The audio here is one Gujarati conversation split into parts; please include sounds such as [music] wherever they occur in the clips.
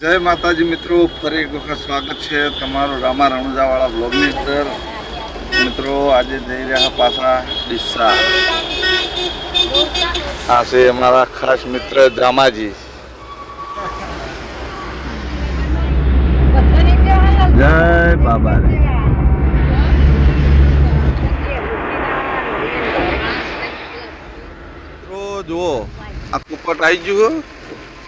જય માતાજી મિત્રો, ફરી એક વખત સ્વાગત છે તમારું રામા રણુજાવાળા બ્લોગની અંદર. મિત્રો, આજે જઈ રહ્યા પાછા ડીસા. આ છે અમારા ખાસ મિત્ર જામાજી. જય બાબા મિત્રો, જુઓ, આ કુપટ આવી ગયું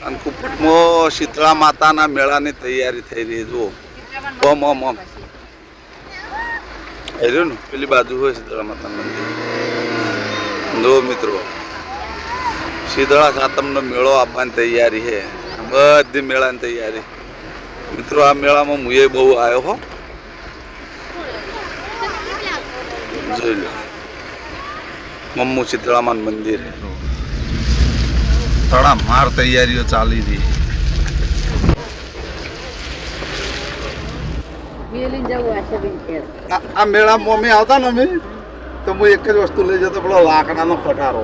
અને કુપટમાં શીતળા માતાના મેળાની તૈયારી થઈ રહી જુઓ. ઓમ ઓમ ઓમ હેર્યું ને, પેલી બાજુ હોય શીતળા માતાનું મંદિર. જુઓ મિત્રો, શીતળા સાતમનો મેળો આપવાની તૈયારી છે. બધી મેળાની તૈયારી. મિત્રો, આ મેળામાં હું બહુ આવ્યો હો. જોઈ લો. મમ્મુ શીતળામાન મંદિર. થોડા માર તૈયારીઓ ચાલી રહી. આ મેળામાં અમે આવતા ને અમે તો હું એક જ વસ્તુ લઈ જતો પેલો લાકડાનો ખટારો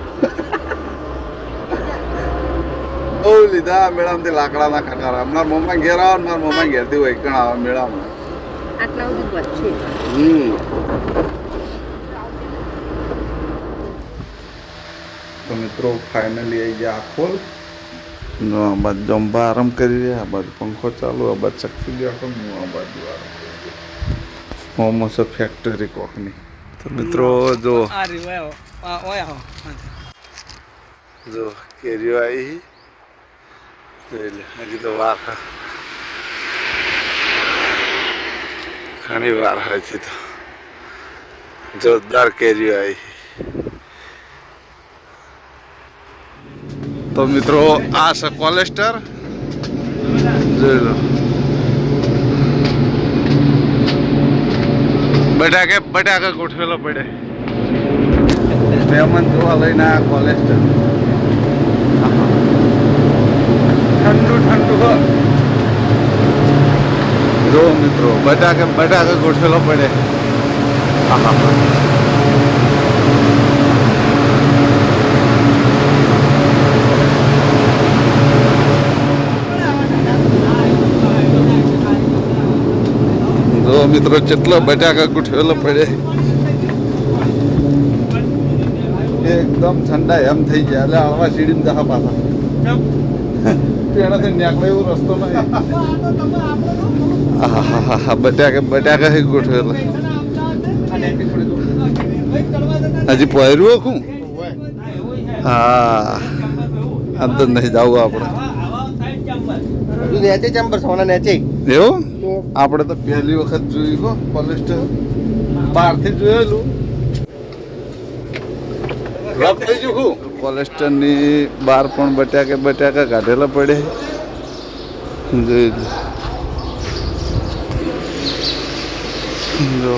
બહુ લીધા આ મેળામાંથી લાકડાના ખટારા મારા મમ્મા ઘેર આવે મારા મમ્મા ઘેરથી વૈકણ આવે મેળામાં. આટલા બધું હમ. તો મિત્રો ફાઇનલી આવી ગયા આખોલ નો આ બાજુ જમવા આરામ કરી રહ્યા આ બાજુ પંખો ચાલુ આ બાજુ ચકસી ગયા. પણ હું આ બાજુ આરામ મોમોસ ફેક્ટરી કોકની. તો મિત્રો જો. જો કેરીઓ આવી જોઈ લે હજી તો વાર છે. ઘણી વાર હજી તો. જોરદાર કેરીઓ આવી તો મિત્રો આ છે કોલેસ્ટર. જોઈ લો. બટાકે બટાકે ગોઠવેલો પડે. મહેમાન જોવા લઈને આ કોલેસ્ટર. ઠંડુ ઠંડુ હો. જો મિત્રો બટાકે બટાકે ગોઠવેલો પડે. આહા. જો મિત્રો કેટલો બટાકા ગોઠવેલો પડે એકદમ ઠંડા એમ થઈ ગયા. એટલે આવા સીડી જહા પાછા. તેનાથી નીકળે એવો રસ્તો નહીં. બટાકા બટાકા હે ગોઠવેલા. હજી પહેર્યું હું હા. આમ તો નહીં જવું આપણે. નેચે ચેમ્બર સોના નેચે. એવું? આપણે તો પહેલી વખત જોયું કો પોલિસ્ટર બહારથી જોયેલું. કોલેસ્ટરની બહાર પણ બટાકા બટાકા કાઢેલા પડે જોઈ જો.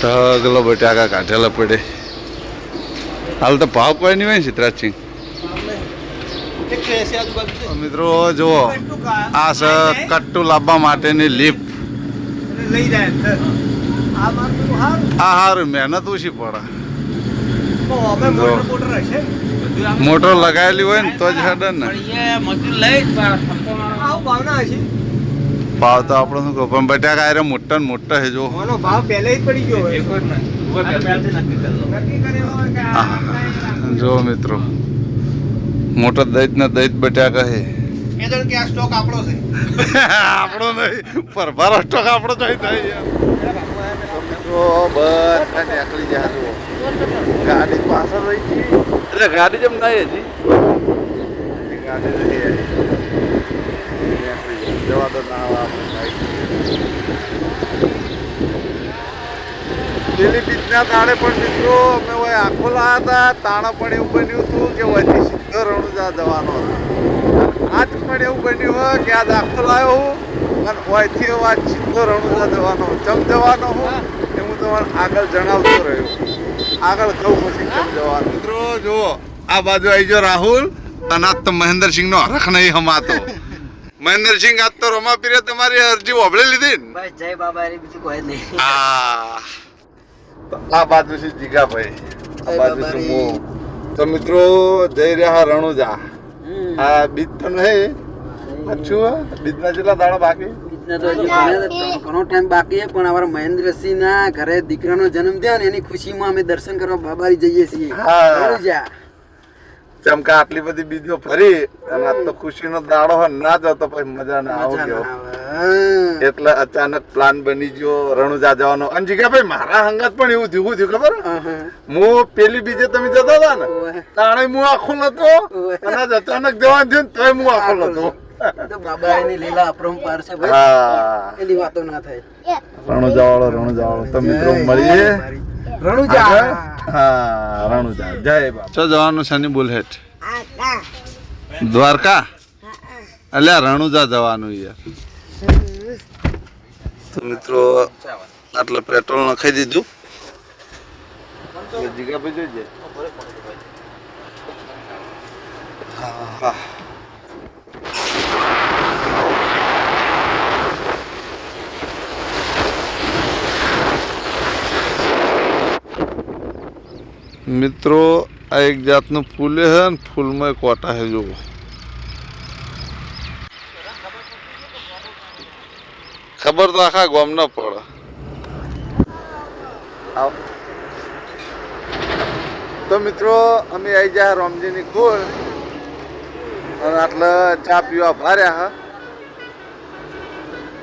ઢગલો બટાકા કાઢેલા પડે હાલ તો ભાવ કોઈ નહીં હોય ને સિદ્ધરાજસિંહ. મિત્રો જુઓ આ છે કટ્ટુ લાવવા માટેની લિફ્ટ લઈ જાય આ હારું. સારું મહેનત ઓછી પડે. મોટર લગાવેલી હોય ને તો જ હેડે ને. ભાવ તો આપણો શું કહું પણ બટાકા આરે મોટા ને મોટા છે જો. ભાવ પહેલે જ પડી ગયો. જો મિત્રો. મોટો દૈત ને દૈત બટ્યા છે એ તો કે આ સ્ટોક આપણો છે. [laughs] આપણો નહીં પરભારો સ્ટોક આપણો થઈ થાય બધા નીકળી ગયા ગાડી પાછળ રહી ગઈ એટલે ગાડી જેમ નહીં હજી. ગાડી જવા દો ના. પેલી બીજના તાણે પણ મિત્રો અમે આખો લાયા હતા તાણા પણ એવું બન્યું હતું કે રણુજા જવાનો હતો. આજ પણ એવું બન્યું હોય કે આજ આખો લાયો હું અને ઓયથી વાત સીધો રણુજા જવાનો જમ જવાનો હું એ હું તમારે આગળ જણાવતો રહ્યો. આગળ કહું પછી જમ જવાનો. મિત્રો જુઓ આ બાજુ આવી જો રાહુલ અને આજ તો મહેન્દ્રસિંહ નો હરખ નહીં હમાતો. મહેન્દ્રસિંહ આજ તો રમા પીરે તમારી અરજી ઓબળી લીધી ને? જય બાબા બીજું કોઈ નહીં. આ બાજુ છે જીગાભાઈ. આ બાજુ છે રે. તો મિત્રો જઈ રહ્યા રણુજા. આ બીજ તો નહીં પાછું બીજ બીજના જેટલા દાડા બાકી ઘણો ટાઈમ બાકી છે પણ અમારા મહેન્દ્રસિંહ ના ઘરે દીકરાનો જન્મ થયો ને એની ખુશીમાં અમે દર્શન કરવા બાબારી જઈએ છીએ હા. રણુજા. જેમ કે આટલી બધી બીજો ફરી અને આજ તો ખુશીનો દાડો હોય ના જાવ તો પછી મજા ના આવે. એટલે અચાનક પ્લાન બની ગયો રણુજા જવાનો. અને જીગાભાઈ મારા હંગાત પણ એવું થયું થયું ખબર? હા, પેલી બીજે તમે જતા હતા ને તાણે હું આખો નતો અને અચાનક જવાનું થયું તોય હું આખો નતો બાબાની લીલા અપરંપાર છે ભાઈ. એની વાતો ના થાય. રણુજા વાળો રણુજા વાળો તો મિત્રો મળીએ રણુજા. હા રણુજા. જય બાબા ચો જવાનું છે ની બુલેટ? દ્વારકા? અલ્યા રણુજા જવાનું યાર. તો મિત્રો આટલે પેટ્રોલ નખાઈ દીધું. હા હા. મિત્રો આ એક જાતનું ફૂલ છે ને ફૂલમાં એક વાટા છે જુઓ. ખબર તો આખા ગામ ન પડે તો મિત્રો અમે આવી ગયા રોમજીની ખોળ અને આટલે ચા પીવા ભાર્યા હા.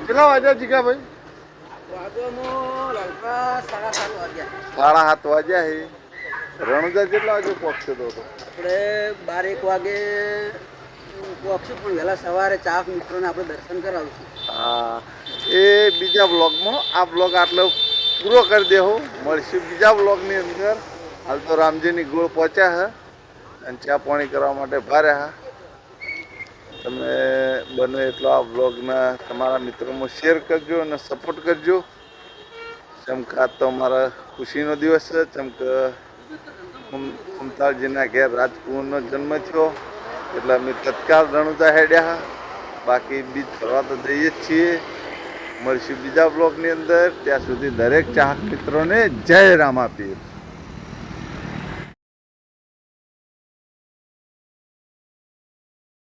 કેટલા વાગ્યા જીગા ભાઈ સાડા સાત વાગ્યા હે. રણુજા કેટલા વાગે પહોંચતો હતો આપણે બાર એક વાગે પહોંચશું પણ વહેલા સવારે ચા મિત્રોને આપણે દર્શન કરાવશું. એ બીજા બ્લોગમાં આ બ્લોગ આટલો પૂરો કરી દેવો મળશું બીજા બ્લોગની અંદર. હાલ તો રામજીની ગોળ પહોંચ્યા હે અને ચા પાણી કરવા માટે ભાર્યા હા. તમે બને એટલો આ બ્લોગના તમારા મિત્રોમાં શેર કરજો અને સપોર્ટ કરજો. ચમકા તો અમારા ખુશીનો દિવસ છે. ચમક ઉમ- ઘેર રાજકુંવરનો જન્મ થયો. એટલે અમે તત્કાલ રણુજા હેડ્યા. બાકી બીજ ફરવા તો જઈએ જ છીએ. મળશું બીજા બ્લોગની અંદર. ત્યાં સુધી દરેક ચાહક મિત્રોને જય રામાપીર.